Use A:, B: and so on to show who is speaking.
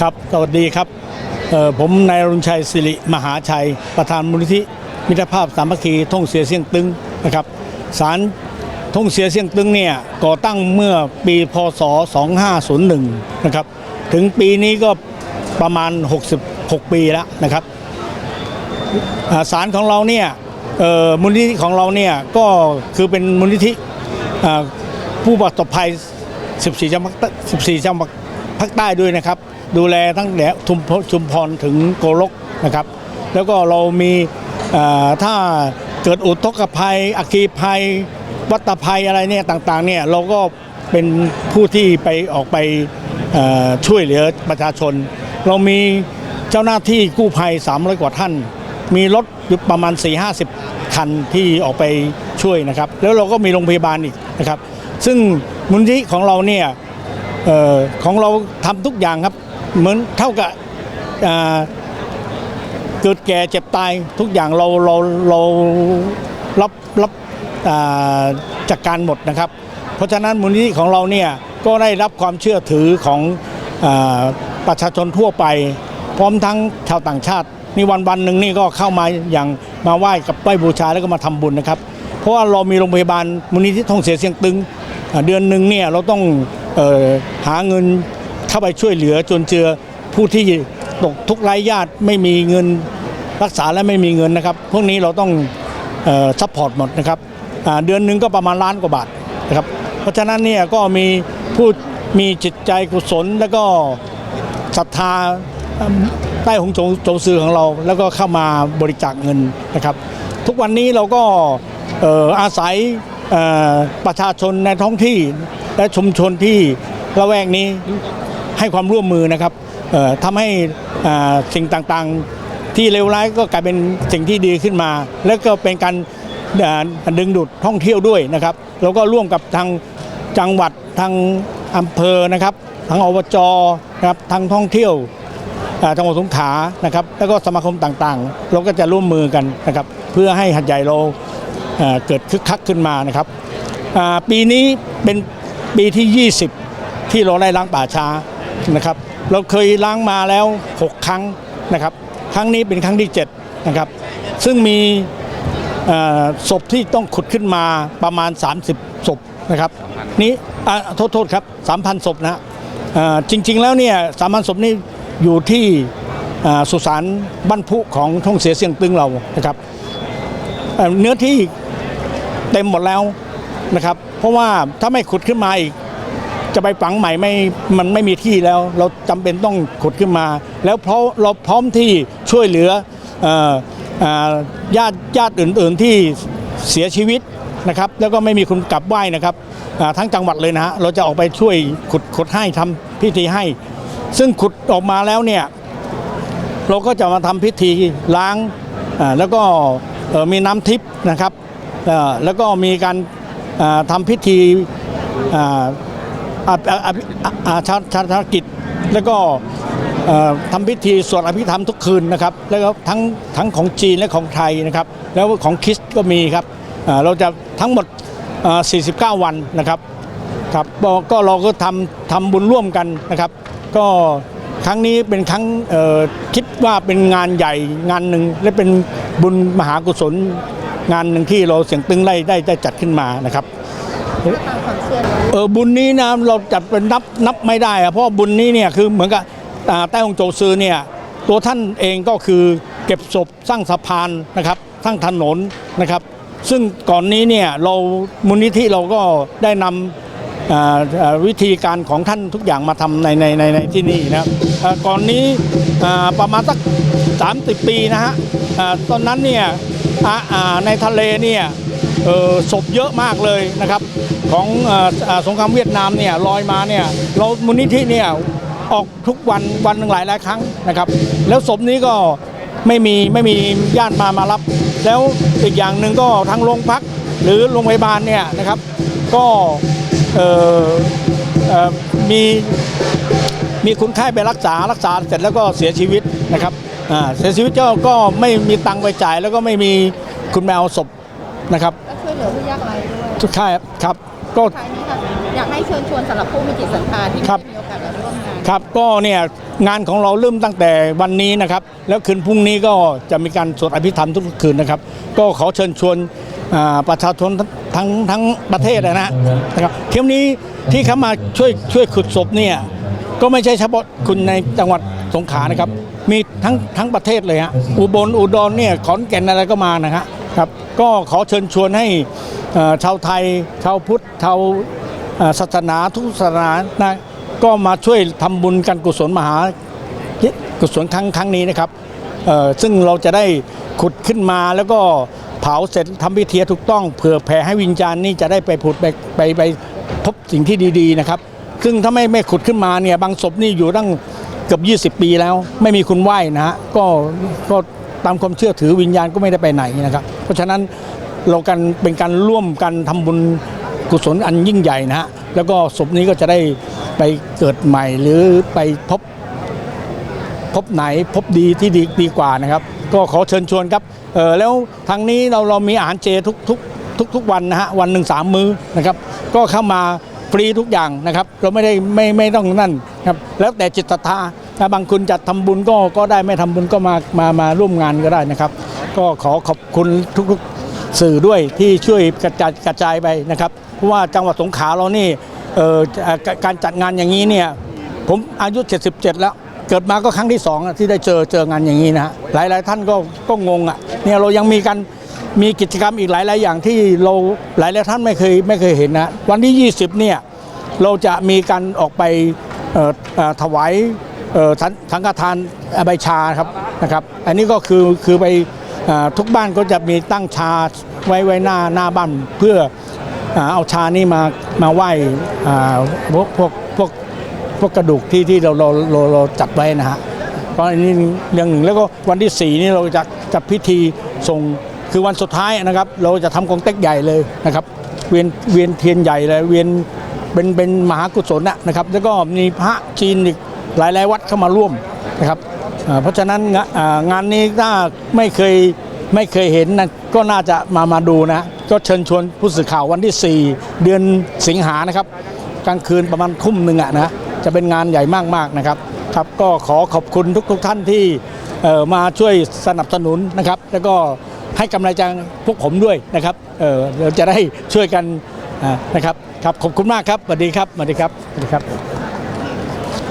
A: ครับ สวัสดีครับ ผมนายรุณชัยสิริมหาชัย ประธานมูลนิธิมิตรภาพสามัคคีท่งเสียเสียงตึงนะครับศาลท่งเสียเสียงตึงเนี่ยก่อตั้งเมื่อปีพศ 2501 นะครับ ถึงปีนี้ก็ประมาณ 66 ปีแล้วนะครับศาลของเราเนี่ยมูลนิธิของเราเนี่ยก็คือเป็นมูลนิธิผู้ประสบภัย 14 จังหวัด14จังหวัด ภาคใต้ด้วยนะครับ ดูแลทั้งแหลชุมพรถึงโกลกนะครับ แล้วก็เรามีถ้าเกิดอุทกภัยอัคคีภัย วัตภัยอะไรเนี่ยต่างๆเนี่ยเราก็เป็นผู้ที่ไปออกไปช่วยเหลือประชาชน เรามีเจ้าหน้าที่กู้ภัย 300 กว่าท่าน มีรถประมาณ 4-50 คันที่ออกไปช่วยนะครับ แล้วเราก็มีโรงพยาบาลอีกนะครับ ซึ่งมูลนิธิของเราเนี่ย ของเราทำทุกอย่างครับ เหมือนเท่ากับเกิดแก่เจ็บตายทุกอย่างเราเราเรารับรับจากการหมดนะครับ เพราะฉะนั้นมูลนิธิของเราเนี่ยก็ได้รับความเชื่อถือของอประชาชนทั่วไป พร้อมทั้งชาวต่างชาตินี่วันวันหนึ่งนี่ก็เข้ามาอย่างมาไหว้กับไหว้บูชาแล้วก็มาทำบุญนะครับ เพราะว่าเรามีโรงพยาบาลมูลนิธิท่องเสียเสียงตึง เดือนหนึ่งเนี่ยเราต้อง หาเงินเข้าไปช่วยเหลือจนเจือผู้ที่ตกทุกข์ไร้ญาติไม่มีเงินรักษาและไม่มีเงินนะครับ พวกนี้เราต้องซัพพอร์ตหมดนะครับเดือนหนึ่งก็ประมาณล้านกว่าบาทนะครับ เพราะฉะนั้นเนี่ยก็มีผู้มีจิตใจกุศลแล้วก็ศรัทธาใต้หงโจงซือของเรา แล้วก็เข้ามาบริจาคเงินนะครับ ทุกวันนี้เราก็อาศัย ประชาชนในท้องที่และชุมชนที่ละแวกนี้ให้ความร่วมมือนะครับทำให้สิ่งต่างๆ ที่เลวร้ายก็กลายเป็นสิ่งที่ดีขึ้นมา แล้วก็เป็นการดึงดูดท่องเที่ยวด้วยนะครับ แล้วก็ร่วมกับทางจังหวัดทางอำเภอนะครับทางอบจนะครับทางท่องเที่ยวอ่าจังหวัดสงขลานะครับ แล้วก็สมาคมต่างๆ เราก็จะร่วมมือกันนะครับ เพื่อให้หัดใหญ่เรา เกิดคึกคักขึ้นมานะครับปีนี้เป็นปีที่ 20 ที่เราได้ล้างป่าช้านะครับ เราเคยล้างมาแล้ว 6 ครั้งนะครับ ครั้งนี้เป็นครั้งที่ 7 นะครับ ซึ่งมีศพที่ต้องขุดขึ้นมาประมาณ 30 ศพนะครับนี้โทษโทษครับ 3,000 ศพนะจริง ๆ แล้วเนี่ย 3,000 ศพนี่อยู่ที่สุสานบ้านพุของท่องเสียเสียงตึงเรานะครับเนื้อที่ เต็มหมดแล้วนะครับ เพราะว่าถ้าไม่ขุดขึ้นมาอีก จะไปฝังใหม่ไม่มันไม่มีที่แล้ว เราจำเป็นต้องขุดขึ้นมา แล้วเพราะเราพร้อมที่ช่วยเหลือญาติญาติอื่น ๆที่เสียชีวิตนะครับ แล้วก็ไม่มีคนกลับไหว้นะครับทั้งจังหวัดเลยนะฮะเราจะออกไปช่วยขุดขุดให้ทำพิธีให้ ซึ่งขุดออกมาแล้วเนี่ยเราก็จะมาทำพิธีล้างแล้วก็มีน้ำทิพย์นะครับ แล้วก็มีการทำพิธีอาอ่าอ่าอ่าอ่าอ่าชาชาชากิจ แล้วก็ทำพิธีสวดอภิธรรมทุกคืนนะครับ แล้วก็ทั้งทั้งของจีนและของไทยนะครับ แล้วของคริสก็มีครับเราจะทั้งหมด 49 วันนะครับครับก็เราก็ทำทำบุญร่วมกันนะครับ ก็ครั้งนี้เป็นครั้งคิดว่าเป็นงานใหญ่งานหนึ่งและเป็นบุญมหากุศล งานหนึ่งที่เราเสียงตึงได้ได้ได้จัดขึ้นมานะครับ
B: ตามความเชื่อ
A: เออบุญนี้นะเราจัดเป็นนับนับไม่ได้อะเพราะว่าบุญนี้เนี่ยคือเหมือนกับอ่าใต้องค์โจซือเนี่ยตัวท่านเองก็คือเก็บศพสร้างสะพานนะครับสร้างถนนนะครับ ซึ่งก่อนนี้เนี่ยเรามูลนิธิเราก็ได้นำอ่าอ่าวิธีการของท่านทุกอย่างมาทำในในในในที่นี่นะครับอ่าก่อนนี้อ่าประมาณสัก 30 ปีนะฮะอ่าตอนนั้นเนี่ยอ่าอ่า ในทะเลเนี่ยศพเยอะมากเลยนะครับ ของออสงครามเวียดนามเนี่ยลอยมาเนี่ยเรามูลนิธิเนี่ยออกทุกวันวันหนึ่งหลายหลายครั้งนะครับ แล้วศพนี้ก็ไม่มีไม่มีญาติมามารับ แล้วอีกอย่างหนึ่งก็ทางโรงพักหรือโรงพยาบาลเนี่ยนะครับ ก็มีมีคนไข้ไปรักษารักษาเสร็จแล้วก็เสียชีวิตนะครับ อ่าเสียชีวิตก็ก็ไม่มีตังค์ไปจ่าย แล้วก็ไม่มีคุณแมวศพนะครับ
B: และช่วยเหลือผู้ยากไร้ด้วย
A: ทุกท่ายครับก็
B: ท้ายนี้ค่ะอยากให้เชิญชวนสำหรับผู้มีจิตศรัทธาที่ไม่
A: ครับ
B: ได้มีโอกาสมาร่วมงาน
A: ครับก็เนี่ยงานของเราเริ่มตั้งแต่วันนี้นะครับ แล้วคืนพรุ่งนี้ก็จะมีการสวดอภิธรรมทุกคืนนะครับ ก็ขอเชิญชวนอ่าประชาชนทั้งทั้งประเทศนะฮะนะครับเที่ยวนี้ที่เขามาช่วยช่วยขุดศพเนี่ยก็ไม่ใช่เฉพาะคุณในจังหวัดสงขลานะครับ มีทั้งทั้งประเทศเลยฮะอุบลอุดรเนี่ยขอนแก่นอะไรก็มานะฮะครับก็ขอเชิญชวนให้เอ่อชาวไทย ชาวพุทธชาวเอ่อศาสนาทุกศาสนานะก็มาช่วยทำบุญกันกุศลมหากุศลครั้งครั้งนี้นะครับเอ่อซึ่งเราจะได้ขุดขึ้นมาแล้วก็เผาเสร็จทำพิธีถูกต้องเผื่อแผ่ให้วิญญาณนี่จะได้ไปผุดไปไปไปพบสิ่งที่ดีๆนะครับ ซึ่งถ้าไม่ไม่ขุดขึ้นมาเนี่ยบางศพนี่อยู่ตั้งเกือบ 20 ปีแล้ว ไม่มีคุณไหว้นะฮะก็ก็ตามความเชื่อถือวิญญาณก็ไม่ได้ไปไหนนะครับ เพราะฉะนั้นเรากันเป็นการร่วมกันทำบุญกุศลอันยิ่งใหญ่นะฮะแล้วก็ศพนี้ก็จะได้ไปเกิดใหม่หรือไปพบพบไหนพบดีที่ดีดีกว่านะครับ ก็ขอเชิญชวนครับเออแล้วทางนี้เราเรามีอาหารเจทุกทุกทุกทุกวันนะฮะวันหนึ่งสามมื้อนะครับ ก็เข้ามาฟรีทุกอย่างนะครับ เราไม่ได้ไม่ไม่ต้องนั่นครับแล้วแต่จิตศรัทธา ถ้าบางคนจะทำบุญก็ก็ได้ไม่ทำบุญก็มามามาร่วมงานก็ได้นะครับ ก็ขอขอบคุณทุกๆสื่อด้วยที่ช่วยกระจายกระจายไปนะครับเพราะว่าจังหวัดสงขลาเรานี่เอ่อการจัดงานอย่างนี้เนี่ยผมอายุ 77 แล้วเกิดมาก็ครั้งที่สองที่ได้เจอเจองานอย่างนี้นะฮะหลายๆท่านก็ก็งงอะเนี่ยเรายังมีกันมีกิจกรรมอีกหลายๆอย่างที่เราหลายๆท่านไม่เคยไม่เคยเห็นนะวันที่ 20 เนี่ยเราจะมีการออกไปถวาย สังสังฆทานใบชาครับนะครับอันนี้ก็คือคือไปอทุกบ้านก็จะมีตั้งชาไว้ไว้หน้าหน้าบ้านเพื่ออเอาชานี่มามาไหว้พวกพวกพวกพวกกระดูกที่ที่เราเราเราเราจัดไว้นะฮะเพราะอันนี้เรื่องหนึ่งแล้วก็วันที่สี่นี่เราจะจัดพิธีส่งคือวันสุดท้ายนะครับ เราจะทำกองเต็กใหญ่เลยนะครับ เวียนเวียนเทียนใหญ่เลยเวียนเป็นเป็นมหากุศลนะนะครับ แล้วก็มีพระจีนอีก หลาย ๆ วัดเข้ามาร่วมนะครับเพราะฉะนั้นงานนี้ถ้าไม่เคยไม่เคยเห็นนะก็น่าจะมามาดูนะก็เชิญชวนผู้สื่อข่าววันที่ 4 เดือนสิงหานะครับกลางคืนประมาณทุ่มหนึ่งอะนะจะเป็นงานใหญ่มาก ๆ นะครับครับก็ขอขอบคุณทุกๆท่านที่มาช่วยสนับสนุนนะครับ แล้วก็ให้กำลังใจพวกผมด้วยนะครับเเราจะได้ช่วยกันนะครับครับขอบคุณมากครับสวัสดีครับสวัสดีครับสวัสดีครับ